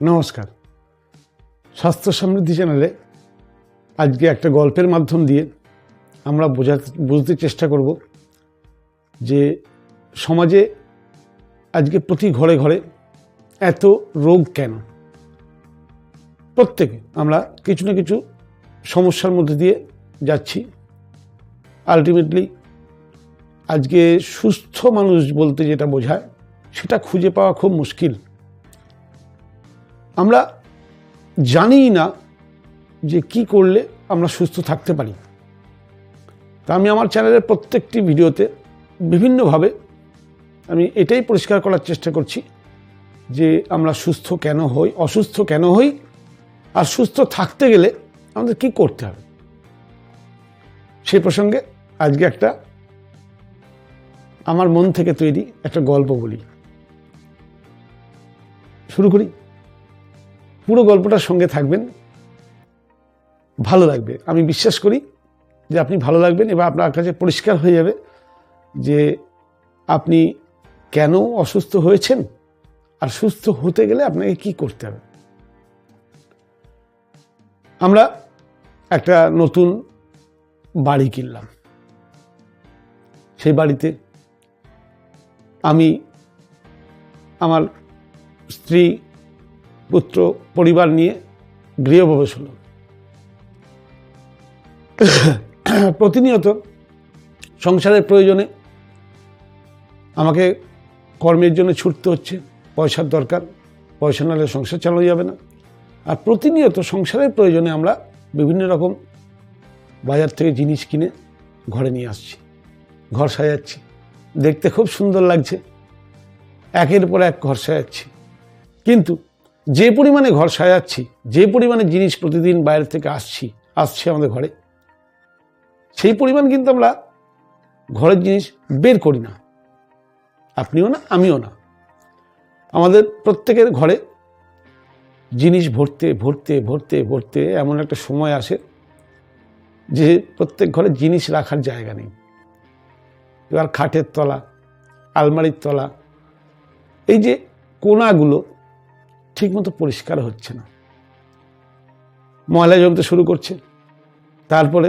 নমস্কার। স্বাস্থ্য সমৃদ্ধি চ্যানেলে আজকে একটা গল্পের মাধ্যম দিয়ে আমরা বোঝা বুঝতে চেষ্টা করব যে সমাজে আজকে প্রতি ঘরে ঘরে এত রোগ কেন? প্রত্যেকে আমরা কিছু না কিছু সমস্যার মধ্যে দিয়ে যাচ্ছি। আলটিমেটলি আজকে সুস্থ মানুষ বলতে যেটা বোঝায়, সেটা খুঁজে পাওয়া খুব মুশকিল। আমরা জানি না যে কি করলে আমরা সুস্থ থাকতে পারি। তা আমি আমার চ্যানেলের প্রত্যেকটি ভিডিওতে বিভিন্নভাবে আমি এটাই পরিষ্কার করার চেষ্টা করছি যে আমরা সুস্থ কেন হই, অসুস্থ কেন হই, আর সুস্থ থাকতে গেলে আমাদের কি করতে হবে? সেই প্রসঙ্গে আজকে একটা আমার মন থেকে তৈরি একটা গল্প বলি। শুরু করি। পুরো গল্পটার সঙ্গে থাকবেন। ভালো লাগবে। আমি বিশ্বাস করি যে আপনি ভালো লাগবেন এবার আপনার কাছে পরিষ্কার হয়ে যাবে যে আপনি কেন অসুস্থ হয়েছেন আর সুস্থ হতে গেলে আপনাকে কি করতে হবে। আমরা একটা নতুন বাড়ি কিনলাম। সেই বাড়িতে আমি আমার স্ত্রী পুত্র পরিবার নিয়ে গৃহপ্রবেশ হল। প্রতিনিয়ত সংসারের প্রয়োজনে আমাকে কর্মের জন্য ছুটতে হচ্ছে, পয়সার দরকার, পয়সা নাহলে সংসার চালানো যাবে না। আর প্রতিনিয়ত সংসারের প্রয়োজনে আমরা বিভিন্ন রকম বাজার থেকে জিনিস কিনে ঘরে নিয়ে আসছি, ঘর সাজাচ্ছি। দেখতে খুব সুন্দর লাগছে, একের পর এক ঘর সাজাচ্ছি। কিন্তু যে পরিমাণে ঘর সাজাচ্ছি, যে পরিমাণে জিনিস প্রতিদিন বাইরে থেকে আসছি, আসছে আমাদের ঘরে, সেই পরিমাণ কিন্তু আমরা ঘরের জিনিস বের করি না। আপনিও না, আমিও না। আমাদের প্রত্যেকের ঘরে জিনিস ভরতে ভরতে ভরতে ভরতে এমন একটা সময় আসে যে প্রত্যেক ঘরে জিনিস রাখার জায়গা নেই। এবার খাটের তলা, আলমারির তলা, এই যে কোনাগুলো ঠিকমতো পরিষ্কার হচ্ছে না। ময়লা জমতে শুরু করছে। তারপরে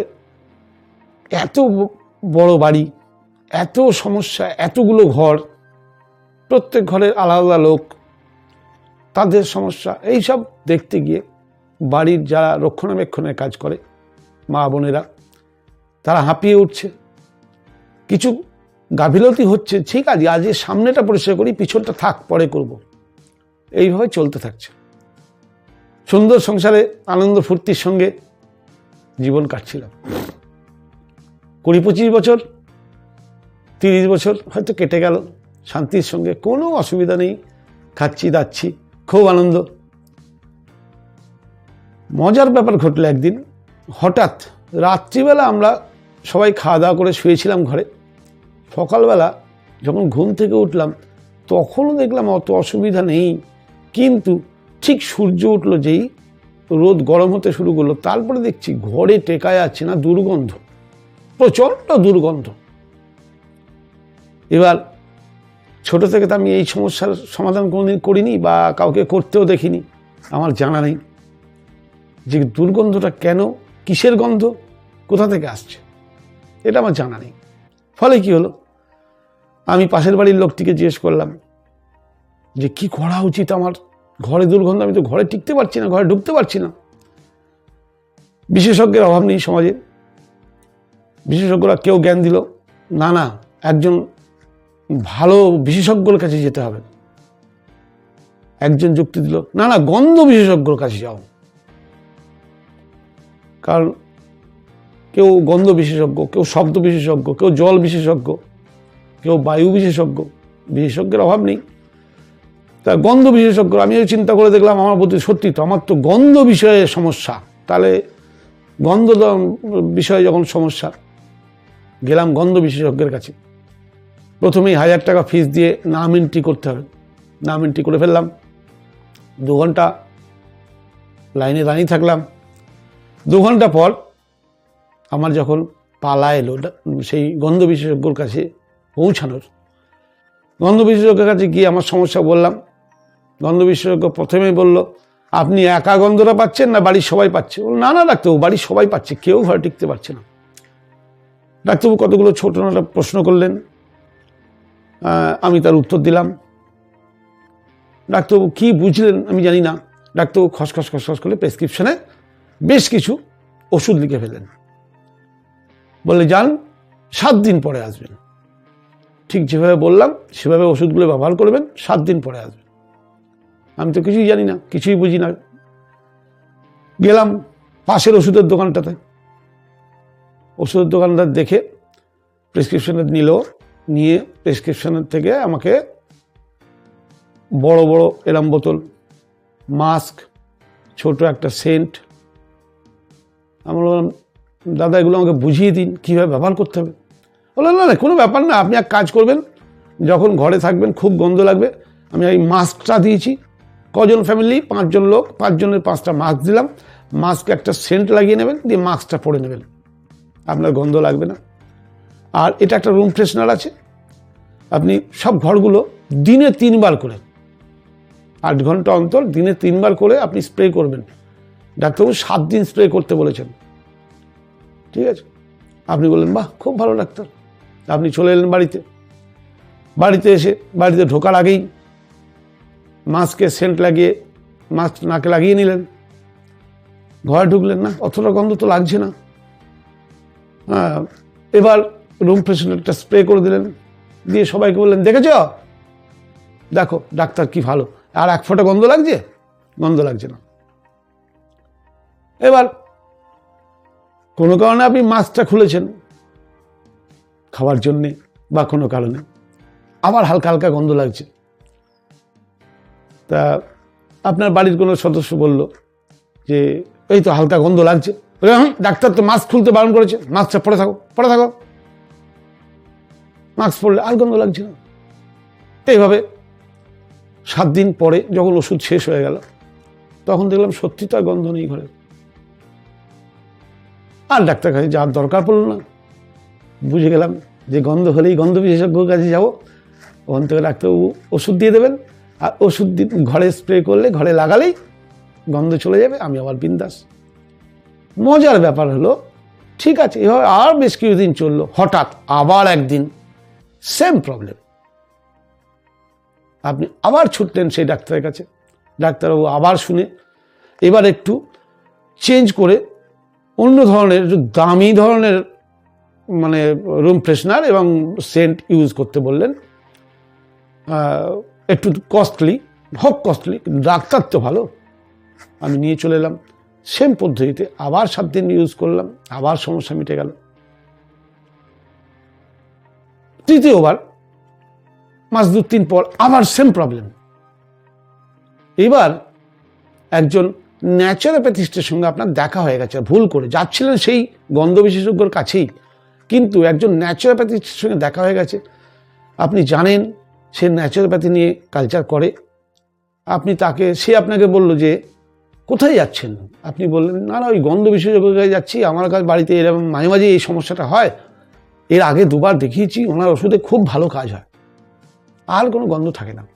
এত বড় বাড়ি, এত সমস্যা, এতগুলো ঘর, প্রত্যেক ঘরের আলাদা লোক, তাদের সমস্যা এই সব দেখতে গিয়ে বাড়ির যারা রক্ষণাবেক্ষণের কাজ করে, মা বোনেরা, তারা হাঁপিয়ে উঠছে। কিছু গাফিলতি হচ্ছে, ঠিক আছে আজ সামনেটা পরিষ্কার করি, পিছনটা থাক, পরে করব। এইভাবে চলতে থাকছে। সুন্দর সংসারে আনন্দ ফুর্তির সঙ্গে জীবন কাটছিলাম। কুড়ি পঁচিশ বছর, তিরিশ বছর হয়তো কেটে গেল, শান্তির সঙ্গে কোনো অসুবিধা নেই, খাচ্ছি, দাচ্ছি, খুব আনন্দ। মজার ব্যাপার ঘটলো একদিন, হঠাৎ রাত্রিবেলা আমরা সবাই খাওয়া দাওয়া করে শুয়েছিলাম ঘরে। সকালবেলা যখন ঘুম থেকে উঠলাম, তখনও দেখলাম অত অসুবিধা নেই। কিন্তু ঠিক সূর্য উঠল যেই রোদ গরম হতে শুরু করল, তারপরে দেখছি ঘরে টেকা যাচ্ছে না দুর্গন্ধ, প্রচণ্ড দুর্গন্ধ। এবার ছোট থেকে তো আমি এই সমস্যার সমাধান কোনোদিন করিনি বা কাউকে করতেও দেখিনি, আমার জানা নেই যে দুর্গন্ধটা কেন, কিসের গন্ধ, কোথা থেকে আসছে, এটা আমার জানা নেই। ফলে কি হলো? আমি পাশের বাড়ির লোকটিকে জিজ্ঞেস করলাম যে কি করা উচিত আমার? ঘরে দুর্গন্ধ, আমি তো ঘরে টিকতে পারছি না, ঘরে ঢুকতে পারছি না। বিশেষজ্ঞের অভাব নেই সমাজে। বিশেষজ্ঞরা কেউ জ্ঞান দিল, না না, একজন ভালো বিশেষজ্ঞর কাছে যেতে হবে। একজন যুক্তি দিল, না না, গন্ধ বিশেষজ্ঞর কাছে যাও। কারণ কেউ গন্ধ বিশেষজ্ঞ, কেউ শব্দ বিশেষজ্ঞ, কেউ জল বিশেষজ্ঞ, কেউ বায়ু বিশেষজ্ঞ, বিশেষজ্ঞের অভাব নেই। তা গন্ধ বিশেষজ্ঞ আমিও চিন্তা করে দেখলাম আমার প্রতি সত্যি তো, আমার তো গন্ধ বিষয়ে সমস্যা। তাহলে গন্ধ বিষয়ে যখন সমস্যা, গেলাম গন্ধ বিশেষজ্ঞের কাছে। প্রথমেই হাজার টাকা ফিস দিয়ে নাম এন্ট্রি করতে হবে। নাম এন্ট্রি করে ফেললাম। দু ঘণ্টা লাইনে দাঁড়িয়ে থাকলাম। দু ঘণ্টা পর আমার যখন পালা এলো সেই গন্ধ বিশেষজ্ঞর কাছে পৌঁছানোর। গন্ধ বিশেষজ্ঞের কাছে গিয়ে আমার সমস্যা বললাম গন্ধ বিশেষজ্ঞ প্রথমেই বলল, আপনি একা গন্ধটা পাচ্ছেন না, বাড়ির সবাই পাচ্ছে? না না, ডাক্তারবাবু, বাড়ির সবাই পাচ্ছে, কেউ ঘরে টিকতে পারছে না। ডাক্তারবাবু কতগুলো ছোট নোটা প্রশ্ন করলেন। আমি তার উত্তর দিলাম, ডাক্তারবাবু, কি বুঝলেন আমি জানি না। ডাক্তারবাবু খসখস খসখস করে প্রেসক্রিপশনে বেশ কিছু ওষুধ লিখে ফেলেন বলে যান, সাত দিন পরে আসবেন। ঠিক যেভাবে বললাম, সেভাবে ওষুধগুলো ব্যবহার করবেন, সাত দিন পরে আসবেন। আমি তো কিছুই জানি না, কিছুই বুঝি না। গেলাম পাশের ওষুধের দোকানটাতে। ওষুধের দোকানটা দেখে প্রেসক্রিপশনে নিল, নিয়ে প্রেসক্রিপশনের থেকে আমাকে বড় বড় এরাম বোতল মাস্ক ছোট একটা সেন্ট আমরা বললাম, দাদা, এগুলো আমাকে বুঝিয়ে দিন, কীভাবে ব্যবহার করতে হবে? বললাম, না না, কোনো ব্যাপার না, আপনি এক কাজ করবেন, যখন ঘরে থাকবেন, খুব গন্ধ লাগবে, আমি এই মাস্কটা দিয়েছি কজন ফ্যামিলি পাঁচজন লোক। পাঁচজনের পাঁচটা মাস্ক দিলাম। মাস্ক একটা সেন্ট লাগিয়ে নেবেন, দিয়ে মাস্কটা পরে নেবেন। আপনার গন্ধ লাগবে না। আর এটা একটা রুম ফ্রেশনার আছে। আপনি সব ঘরগুলো দিনে তিনবার করে, আট ঘণ্টা অন্তর দিনে তিনবার করে আপনি স্প্রে করবেন। ডাক্তারবাবু সাত দিন স্প্রে করতে বলেছেন। ঠিক আছে? আপনি বললেন, বাহ, খুব ভালো ডাক্তার। আপনি চলে এলেন বাড়িতে। বাড়িতে এসে, বাড়িতে ঢোকার আগেই মাস্কে সেন্ট লাগিয়ে, মাস্ক নাকে লাগিয়ে নিলেন। ঘরে ঢুকলেন না অতটা গন্ধ তো লাগছে না। হ্যাঁ এবার রুম ফ্রেশনারটা স্প্রে করে দিলেন। দিয়ে সবাইকে বললেন, দেখেছ? দেখো, ডাক্তার কি ভালো। আর এক ফোঁটা গন্ধ লাগছে? গন্ধ লাগছে না। এবার কোনো কারণে আপনি মাছটা খুলেছেন খাওয়ার জন্যে বা কোনো কারণে। আবার হালকা হালকা গন্ধ লাগছে। তা আপনার বাড়ির কোনো সদস্য বলল যে এই তো হালকা গন্ধ লাগছে। "হুম, ডাক্তার তো মাস্ক খুলতে বারণ করেছে। মাস্কটা পরে থাকো পরে থাকো। মাস্ক পরলে আর গন্ধ লাগছে না। এইভাবে সাত দিন পরে যখন ওষুধ শেষ হয়ে গেল তখন দেখলাম সত্যি তো আর গন্ধ নেই ঘরে। আর ডাক্তার কাছে যাওয়ার দরকার পড়ল না। বুঝে গেলাম যে গন্ধ হলেই গন্ধ বিশেষজ্ঞর কাছে যাব। ওখান থেকে ডাক্তারবাবু ওষুধ দিয়ে দেবেন। আর ওষুধ ঘরে স্প্রে করলে, ঘরে লাগালেই গন্ধ চলে যাবে, আমি আবার বিন্দাস। মজার ব্যাপার হলো, ঠিক আছে, এভাবে আর বেশ কিছুদিন চলল, হঠাৎ আবার একদিন সেম প্রবলেম আপনি আবার ছুটলেন সেই ডাক্তারের কাছে। ডাক্তারবাবু আবার শুনে, এবার একটু চেঞ্জ করে অন্য ধরনের দামি ধরনের মানে রুম ফ্রেশনার এবং সেন্ট ইউজ করতে বললেন। একটু কস্টলি হোক কস্টলি কিন্তু ডাক্তার তো ভালো। আমি নিয়ে চলে এলাম। সেম পদ্ধতিতে আবার সাত দিন ইউজ করলাম, আবার সমস্যা মিটে গেল। তৃতীয়বার, মাস দু তিন পর আবার সেম প্রবলেম এবার একজন ন্যাচারোপ্যাথিস্টের সঙ্গে আপনার দেখা হয়ে গেছে, ভুল করে। যাচ্ছিলেন সেই গন্ধ বিশেষজ্ঞর কাছেই, কিন্তু একজন ন্যাচারোপ্যাথিস্টের সঙ্গে দেখা হয়ে গেছে। আপনি জানেন সে ন্যাচারোপ্যাথি নিয়ে কালচার করে। আপনি তাকে, সে আপনাকে বলল যে, কোথায় যাচ্ছেন? আপনি বললেন, না না, ওই গন্ধ বিশেষজ্ঞের কাছে যাচ্ছি। আমার কাছে বাড়িতে এরকম মাঝে মাঝে এই সমস্যাটা হয়। এর আগে দুবার দেখিয়েছি, ওনার ওষুধে খুব ভালো কাজ হয়। আর কোনো গন্ধ থাকে না।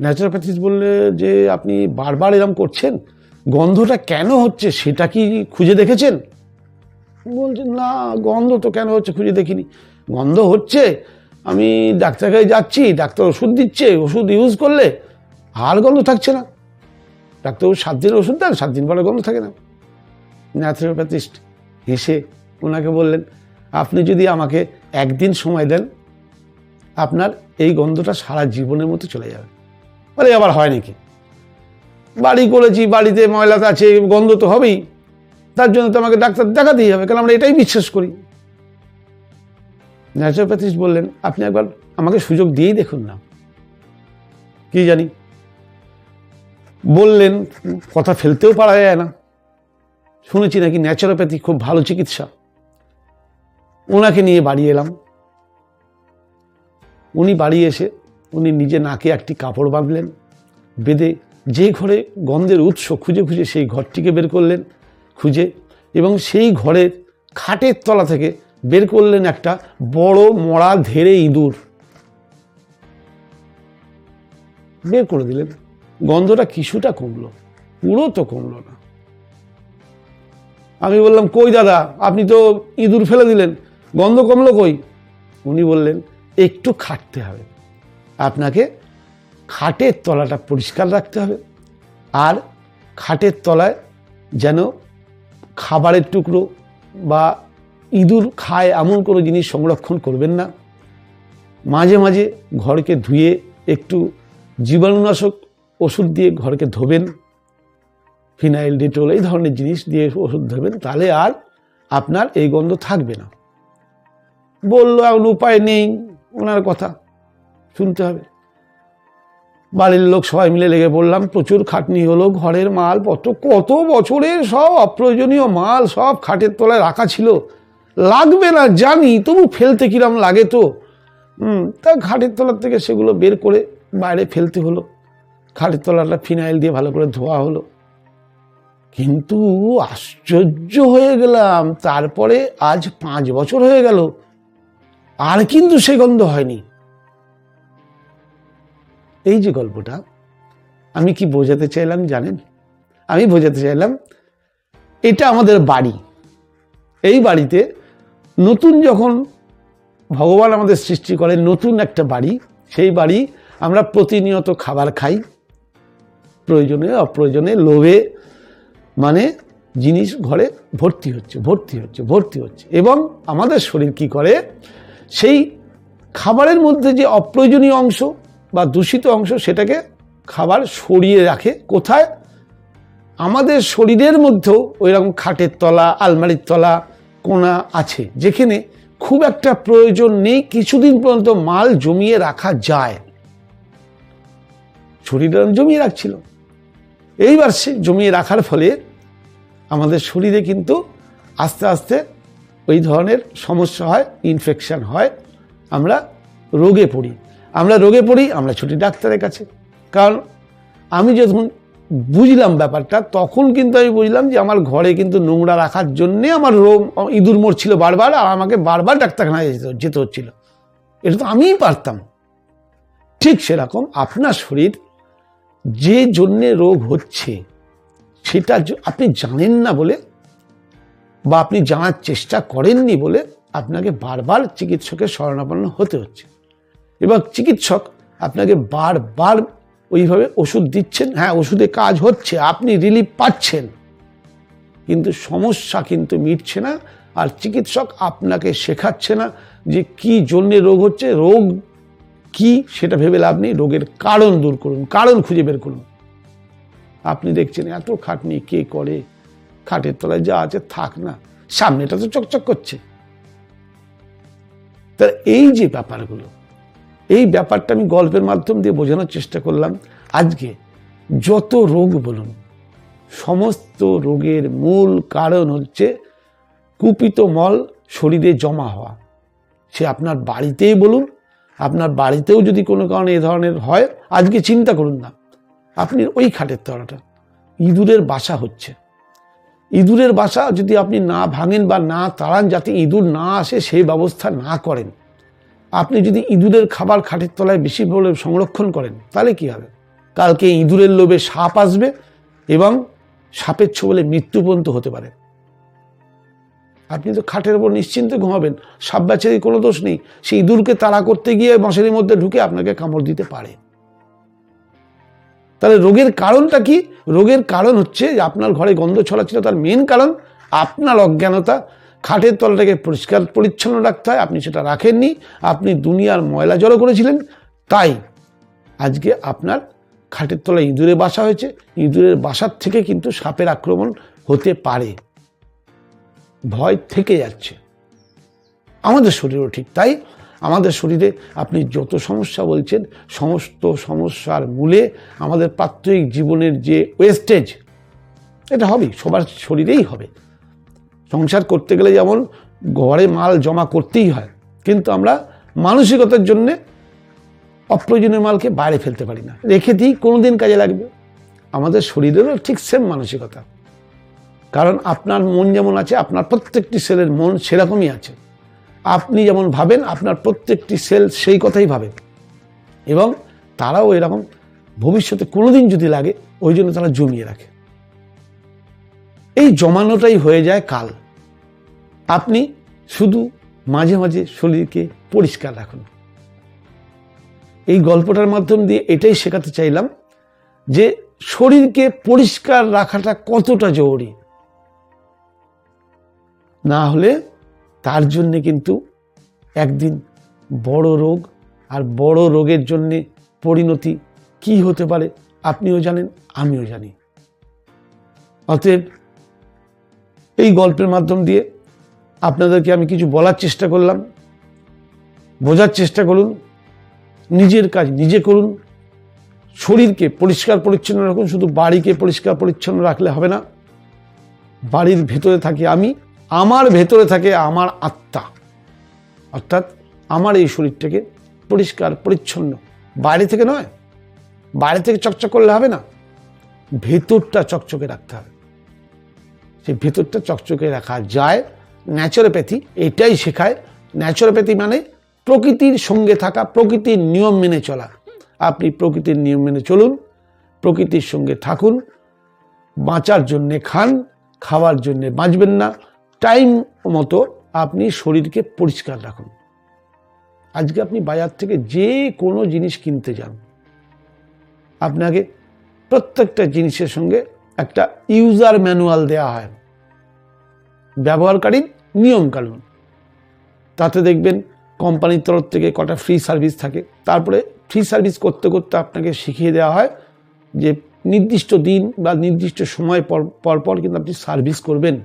ন্যাচারোপ্যাথিস্ট বললে যে, আপনি বারবার এরম করছেন? গন্ধটা কেন হচ্ছে? সেটা কি খুঁজে দেখেছেন? বলছেন না, গন্ধ তো কেন হচ্ছে খুঁজে দেখিনি। গন্ধ হচ্ছে আমি ডাক্তার কাছে যাচ্ছি, ডাক্তার ওষুধ দিচ্ছে, ওষুধ ইউজ করলে আর গন্ধ থাকছে না। ডাক্তারবাবু সাত দিন ওষুধ দেন, সাত দিন পরে গন্ধ থাকে না। ন্যাচারোপ্যাথিস্ট হেসে ওনাকে বললেন, আপনি যদি আমাকে একদিন সময় দেন, আপনার এই গন্ধটা সারা জীবনের মতো চলে যাবে। বলে, আবার হয় নাকি? বাড়ি করেছি, বাড়িতে ময়লা আছে, গন্ধ তো হবেই। তার জন্য তো আমাকে ডাক্তার দেখাতেই হবে, কারণ আমরা এটাই বিশ্বাস করি। ন্যাচারোপ্যাথিস্ট বললেন, আপনি একবার আমাকে সুযোগ দিয়েই দেখুন না। কি জানি? বললেন, কথা ফেলতেও পারা যায় না। শুনেছি নাকি ন্যাচারোপ্যাথি খুব ভালো চিকিৎসা। ওনাকে নিয়ে বাড়ি এলাম। উনি বাড়ি এসে, উনি নিজে নাকে একটি কাপড় বাঁধলেন, বেঁধে যে ঘরে গন্ধের উৎস খুঁজে খুঁজে সেই ঘরটিকে বের করলেন, খুঁজে, এবং সেই ঘরের খাটের তলা থেকে বের করলেন একটা বড় মরা ধেড়ে ইঁদুর। বের করে দিলেন। গন্ধটা কিছুটা কমলো, পুরো তো কমলো না। আমি বললাম, কই দাদা, আপনি তো ইঁদুর ফেলে দিলেন, গন্ধ কমলো কই? উনি বললেন, একটু খাটতে হবে। আপনাকে খাটের তলাটা পরিষ্কার রাখতে হবে আর খাটের তলায় যেন খাবারের টুকরো বা ইঁদুর খায় এমন কোনো জিনিস সংরক্ষণ করবেন না। মাঝে মাঝে ঘরকে ধুয়ে একটু জীবাণুনাশক ওষুধ দিয়ে ঘরকে ধোবেন। ফিনাইল, ডেটল এই ধরনের জিনিস দিয়ে ওষুধ ধরবেন তাহলে আর আপনার এই গন্ধ থাকবে না। বলল, এখন উপায় নেই। ওনার কথা শুনতে হবে। বাড়ির লোক সবাই মিলে লেগে পড়লাম, প্রচুর খাটনি হলো, ঘরের মাল পত্র, কত বছরের সব অপ্রয়োজনীয় মাল সব খাটের তলায় রাখা ছিল। লাগবে না, জানি, তবু ফেলতে কিরম লাগে তো। হুম, তা ঘাটের তলার থেকে সেগুলো বের করে বাইরে ফেলতে হলো। ঘাটের তলাটা ফিনাইল দিয়ে ভালো করে ধোয়া হলো। কিন্তু আশ্চর্য হয়ে গেলাম, তারপরে আজ পাঁচ বছর হয়ে গেল, আর কিন্তু সে গন্ধ হয়নি। এই যে গল্পটা, আমি কি বোঝাতে চাইলাম জানেন? আমি বোঝাতে চাইলাম, এটা আমাদের বাড়ি। এই বাড়িতে নতুন যখন ভগবান আমাদের সৃষ্টি করে নতুন একটা বাড়ি, সেই বাড়ি আমরা প্রতিনিয়ত খাবার খাই। প্রয়োজনে, অপ্রয়োজনে, লোভে মানে জিনিস ঘরে ভর্তি হচ্ছে ভর্তি হচ্ছে ভর্তি হচ্ছে। এবং আমাদের শরীর কি করে? সেই খাবারের মধ্যে যে অপ্রয়োজনীয় অংশ বা দূষিত অংশ সেটাকে খাবার সরিয়ে রাখে। কোথায়? আমাদের শরীরের মধ্যেও ওই রকম খাটের তলা, আলমারির তলা কোনা আছে, যেখানে খুব একটা প্রয়োজন নেই, কিছুদিন পর্যন্ত মাল জমিয়ে রাখা যায়। শরীরে জমিয়ে রাখছিল। এইবার সে জমিয়ে রাখার ফলে আমাদের শরীরে কিন্তু আস্তে আস্তে ওই ধরনের সমস্যা হয় ইনফেকশান হয়। আমরা রোগে পড়ি। আমরা রোগে পড়ি, আমরা ছুটি ডাক্তারের কাছে। কারণ আমি যখন বুঝলাম ব্যাপারটা, তখন কিন্তু আমি বুঝলাম যে আমার ঘরে কিন্তু নোংরা রাখার জন্যে আমার রোগ ইঁদুর মরছিল বারবার আর আমাকে বারবার ডাক্তারখানায় যেতে যেতে হচ্ছিল। এটা তো আমিই পারতাম। ঠিক সেরকম আপনার শরীর যে জন্যে রোগ হচ্ছে, সেটা আপনি জানেন না বলে বা আপনি জানার চেষ্টা করেননি বলে আপনাকে বারবার চিকিৎসকের শরণাপন্ন হতে হচ্ছে। এবং চিকিৎসক আপনাকে বারবার ওইভাবে ওষুধ দিচ্ছেন। হ্যাঁ ওষুধে কাজ হচ্ছে, আপনি রিলিফ পাচ্ছেন। কিন্তু সমস্যা কিন্তু মিটছে না আর চিকিৎসক আপনাকে শেখাচ্ছে না যে কি জন্যে রোগ হচ্ছে, রোগ কি সেটা ভেবে লাভ নেই, রোগের কারণ দূর করুন, কারণ খুঁজে বের করুন। আপনি দেখছেন এত খাটনি, কে করে? খাটের তলায় যা আছে থাক না, সামনেটা তো চকচক করছে। তা এই যে ব্যাপারগুলো এই ব্যাপারটা আমি গল্পের মাধ্যম দিয়ে বোঝানোর চেষ্টা করলাম। আজকে যত রোগ বলুন, সমস্ত রোগের মূল কারণ হচ্ছে কুপিত মল শরীরে জমা হওয়া। সে আপনার বাড়িতেই বলুন, আপনার বাড়িতেও যদি কোনো কারণে এ ধরনের হয়, আজকে চিন্তা করুন না। আপনি ওই খাটের তলাটা, ইঁদুরের বাসা হচ্ছে। ইঁদুরের বাসা যদি আপনি না ভাঙেন বা না তাড়ান, যাতে ইঁদুর না আসে, সেই ব্যবস্থা না করেন। আপনি যদি ইঁদুরের খাবার খাটের তলায় বেশি বলে সংরক্ষণ করেন, তাহলে কি হবে? কালকে ইঁদুরের লোভে সাপ আসবে এবং সাপের ছোবলে মৃত্যু পর্যন্ত হতে পারে। আপনি তো খাটের উপর নিশ্চিন্তে ঘুমাবেন, সাপ ব্যাচারি কোনো দোষ নেই। সেই ইঁদুরকে তাড়া করতে গিয়ে মশারির মধ্যে ঢুকে আপনাকে কামড় দিতে পারে। তাহলে রোগের কারণটা কি? রোগের কারণ হচ্ছে যে আপনার ঘরে গন্ধ ছড়াচ্ছিল, তার মেন কারণ আপনার অজ্ঞানতা খাটের তলটাকে পরিষ্কার পরিচ্ছন্ন রাখতে হয়, আপনি সেটা রাখেননি, আপনি দুনিয়ার ময়লা জড়ো করেছিলেন, তাই আজকে আপনার খাটের তলায় ইঁদুরে বাসা হয়েছে, ইঁদুরের বাসার থেকে কিন্তু সাপের আক্রমণ হতে পারে। ভয় থেকে যাচ্ছে। আমাদের শরীরও ঠিক তাই, আমাদের শরীরে আপনি যত সমস্যা বলছেন, সমস্ত সমস্যার মূলে আমাদের প্রাত্যহিক জীবনের যে ওয়েস্টেজ এটা হবেই, সবার শরীরেই হবে। সংসার করতে গেলে যেমন ঘরে মাল জমা করতেই হয়, কিন্তু আমরা মানসিকতার জন্যে অপ্রয়োজনীয় মালকে বাইরে ফেলতে পারি না। রেখে দিই কোনো দিন কাজে লাগবে। আমাদের শরীরেরও ঠিক সেম মানসিকতা। কারণ আপনার মন যেমন আছে, আপনার প্রত্যেকটি সেলের মন সেরকমই আছে। আপনি যেমন ভাবেন, আপনার প্রত্যেকটি সেল সেই কথাই ভাবে। এবং তারাও এরকম ভবিষ্যতে কোনোদিন যদি লাগে, ওই জন্য তারা জমিয়ে রাখে। এই জমানোটাই হয়ে যায় কাল। আপনি শুধু মাঝে মাঝে শরীরকে পরিষ্কার রাখুন। এই গল্পটার মাধ্যম দিয়ে এটাই শেখাতে চাইলাম যে শরীরকে পরিষ্কার রাখাটা কতটা জরুরি। না হলে তার জন্য কিন্তু একদিন বড় রোগ আর বড় রোগের জন্য পরিণতি কি হতে পারে আপনিও জানেন, আমিও জানি। অতএব এই গল্পের মাধ্যম দিয়ে আপনাদেরকে আমি কিছু বলার চেষ্টা করলাম। বোঝার চেষ্টা করুন, নিজের কাজ নিজে করুন। শরীরকে পরিষ্কার পরিচ্ছন্ন রাখুন, শুধু বাড়িকে পরিষ্কার পরিচ্ছন্ন রাখলে হবে না। বাড়ির ভেতরে থাকি আমি, আমার ভেতরে থাকে আমার আত্মা। অর্থাৎ আমার এই শরীরটাকে পরিষ্কার পরিচ্ছন্ন। বাইরে থেকে নয়, বাইরে থেকে চকচক করলে হবে না। ভেতরটা চকচকে রাখতে হবে। সেই ভেতরটা চকচকে রাখা যায়। ন্যাচুরোপ্যাথি এটাই শেখায়। ন্যাচুরোপ্যাথি মানে প্রকৃতির সঙ্গে থাকা, প্রকৃতির নিয়ম মেনে চলা। আপনি প্রকৃতির নিয়ম মেনে চলুন, প্রকৃতির সঙ্গে থাকুন, বাঁচার জন্যে খান, খাওয়ার জন্যে বাঁচবেন না। টাইম মতো আপনি শরীরকে পরিষ্কার রাখুন। আজকে আপনি বাজার থেকে যে কোনো জিনিস কিনতে যান, আপনাকে প্রত্যেকটা জিনিসের সঙ্গে একটা ইউজার ম্যানুয়াল দেওয়া হয়। ব্যবহারকারীর নিয়মকানুন। তাতে দেখবেন কোম্পানির তরফ থেকে কটা ফ্রি সার্ভিস থাকে। তারপরে ফ্রি সার্ভিস করতে করতে আপনাকে শিখিয়ে দেওয়া হয় যে নির্দিষ্ট দিন বা নির্দিষ্ট সময় পর পর কিন্তু আপনি সার্ভিস করবেন।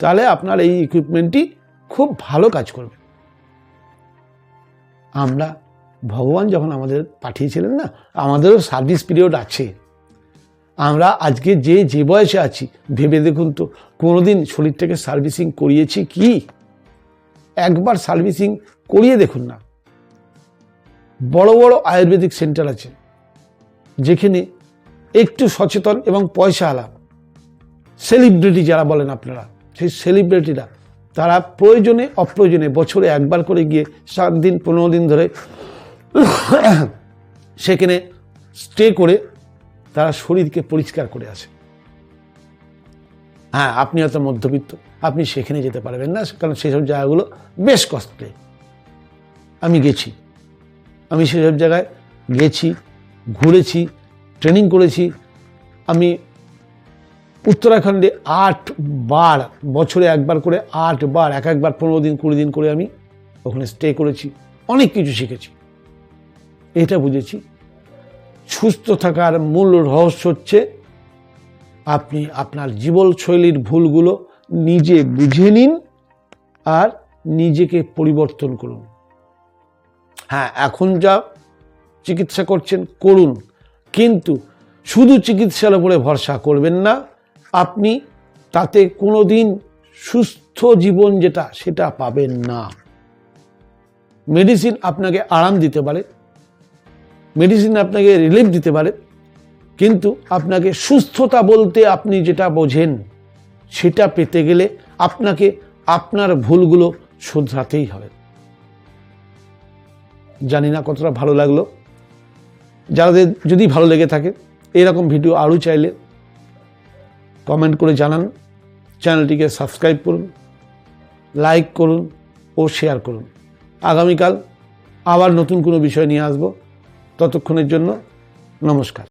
তাহলে আপনার এই ইকুইপমেন্টটি খুব ভালো কাজ করবে। আমরা ভগবান যখন আমাদের পাঠিয়েছিলেন না, আমাদেরও সার্ভিস পিরিয়ড আছে। আমরা আজকে যে যে বয়সে আছি, ভেবে দেখুন তো, কোনোদিন শরীরটাকে সার্ভিসিং করিয়েছি কি? একবার সার্ভিসিং করিয়ে দেখুন না। বড় বড় আয়ুর্বেদিক সেন্টার আছে, যেখানে একটু সচেতন এবং পয়সা আলাপ। সেলিব্রিটি যারা বলেন আপনারা, সেই সেলিব্রিটিরা, তারা প্রয়োজনে, অপ্রয়োজনে বছরে একবার করে গিয়ে সাত দিন, পনেরো দিন ধরে সেখানে স্টে করে তারা শরীরকে পরিষ্কার করে আসে হ্যাঁ আপনি হয়তো মধ্যবিত্ত, আপনি সেখানে যেতে পারবেন না, কারণ সেসব জায়গাগুলো বেশ কষ্টে। আমি গেছি। আমি সেসব জায়গায় গেছি, ঘুরেছি, ট্রেনিং করেছি। আমি উত্তরাখণ্ডে আট বার, বছরে একবার করে আট বার, এক একবার পনেরো দিন, কুড়ি দিন করে আমি ওখানে স্টে করেছি। অনেক কিছু শিখেছি। এটা বুঝেছি। সুস্থ থাকার মূল রহস্য হচ্ছে আপনি আপনার জীবনশৈলীর ভুলগুলো নিজে বুঝে নিন আর নিজেকে পরিবর্তন করুন। হ্যাঁ এখন যা চিকিৎসা করছেন, করুন। কিন্তু শুধু চিকিৎসার উপরে ভরসা করবেন না, আপনি তাতে কোনো দিন সুস্থ জীবন যেটা, সেটা পাবেন না। মেডিসিন আপনাকে আরাম দিতে পারে মেডিসিন আপনাকে রিলিফ দিতে পারে, কিন্তু আপনাকে সুস্থতা বলতে আপনি যেটা বোঝেন, সেটা পেতে গেলে আপনাকে আপনার ভুলগুলো শুধরাতেই হবে। জানি না কতটা ভালো লাগল। যাদের যদি ভালো লেগে থাকে, এরকম ভিডিও আরও চাইলে কমেন্ট করে জানান। চ্যানেলটিকে সাবস্ক্রাইব করুন লাইক করুন ও শেয়ার করুন। আগামীকাল আবার নতুন কোনো বিষয় নিয়ে আসব। ততক্ষণের জন্য নমস্কার।